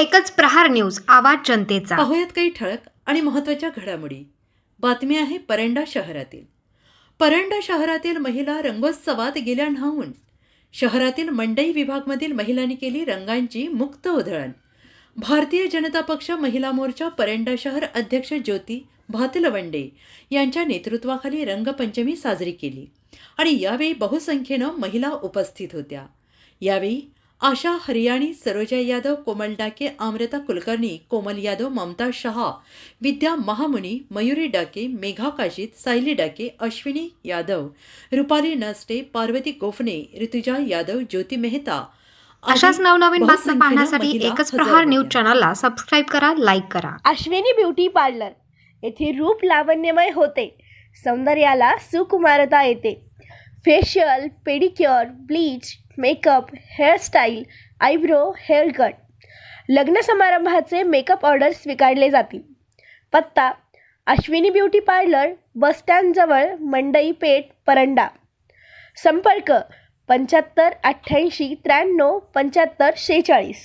एकच प्रहार न्यूज आवाज जनतेचा. पाहूयात काही ठळक आणि महत्त्वाच्या घडामोडी. बातमी आहे परंडा शहरातील. परंडा शहरातील महिला रंगोत्सवात गेल्या न्हावून शहरातील मंडई विभागमधील महिलांनी केली रंगांची मुक्त उधळण. भारतीय जनता पक्ष महिला मोर्चा परंडा शहर अध्यक्ष ज्योती भातलवंडे यांच्या नेतृत्वाखाली रंगपंचमी साजरी केली. आणि यावेळी बहुसंख्येनं महिला उपस्थित होत्या. यावेळी आशा हरियाणी सरोजा यादव कोमल डाके अमृता कुलकर्णी कोमल यादव ममता शहा विद्या महामुनी मयुरी डाके मेघा काशीत सायली डाके अश्विनी यादव रुपाली नस्टे पार्वती गोफणे ऋतुजा यादव ज्योती मेहता अशाच नवनवीन बातम्या पाहण्यासाठी एकच प्रहार न्यूज. चॅनलला सबस्क्राईब करा लाईक करा. अश्विनी ब्युटी पार्लर येथे रूप लावण्यमय होते. सौंदर्याला सुकुमारता येते. Facial pedicure bleach makeup hairstyle eyebrow hair cut लग्न समारंभाचे मेकअप ऑर्डर स्वीकारले जातील. पत्ता अश्विनी ब्युटी पार्लर बसस्टँडजवळ मंडई पेठ परंडा. संपर्क पंच्याहत्तर अठ्ठ्याऐंशी त्र्याण्णव पंच्याहत्तर शेहेचाळीस.